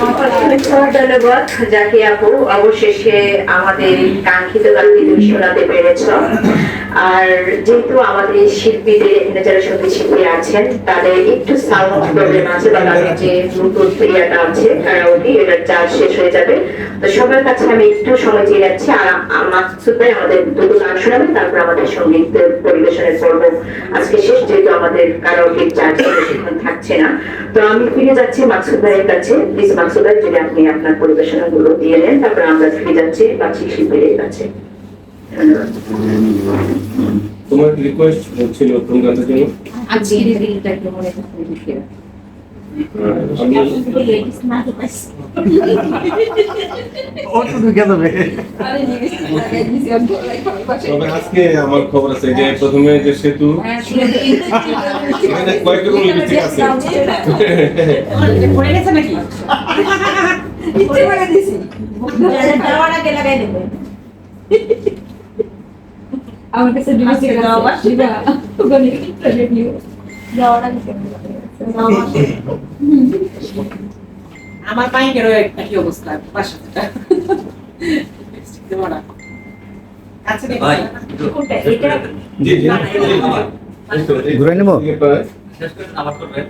ধন্যবাদ জাকি আপু। অবশেষে আমাদের কাঙ্ক্ষিত গানটি তুমি শোনাতে পেরেছ। আর যেহেতু আমাদের শিল্পীদের যারা সংগীত শিল্পী আছেন, তাদের একটু সাউন্ড প্রবলেম আছে বা তাদের যে ব্লুটুথ এরিয়াটা আছে কারাওকে এটার চার্জ শেষ হয়ে যাবে। তো সবার কাছে আমি একটু সময় চেয়ে যাচ্ছি, আর আ- মাকসুদ আমাদের দুটো গান শোনাবে, তারপর আমাদের সংগীত পরিবেশনের পর্ব আজকে শেষ, যেহেতু আমাদের কারাওকে চার্জ বেশিক্ষণ থাকছে না। তো আমি ফিরে যাচ্ছি মাকসুদ ভাইয়ের কাছে। প্লিজ মাকসুদ ভাই যদি আপনি আপনার পরিবেশনা গুলো দিয়ে নেন তারপর আমরা ফিরে যাচ্ছি বাচ্চি শিল্পীদের কাছে। তোমার রিকোয়েস্ট ছিল কোন গানটার জন্য? আজকে রিলিজটা একটু মনে করতে লিখে আমি তবে আজকে আমার খবর আছে যে প্রথমে যে সেতু এখানে কয়েকটা করে লিপস্টিক আছে। পড়ে গেছে নাকি ইচ্ছে করে দিছি দেওয়ার আগে লাগাই দেবে আমার কাছে দাও, আমার পায়ে পাইকেরও একই অবস্থা? আচ্ছা। ঘুরে নেব? আবার করবেন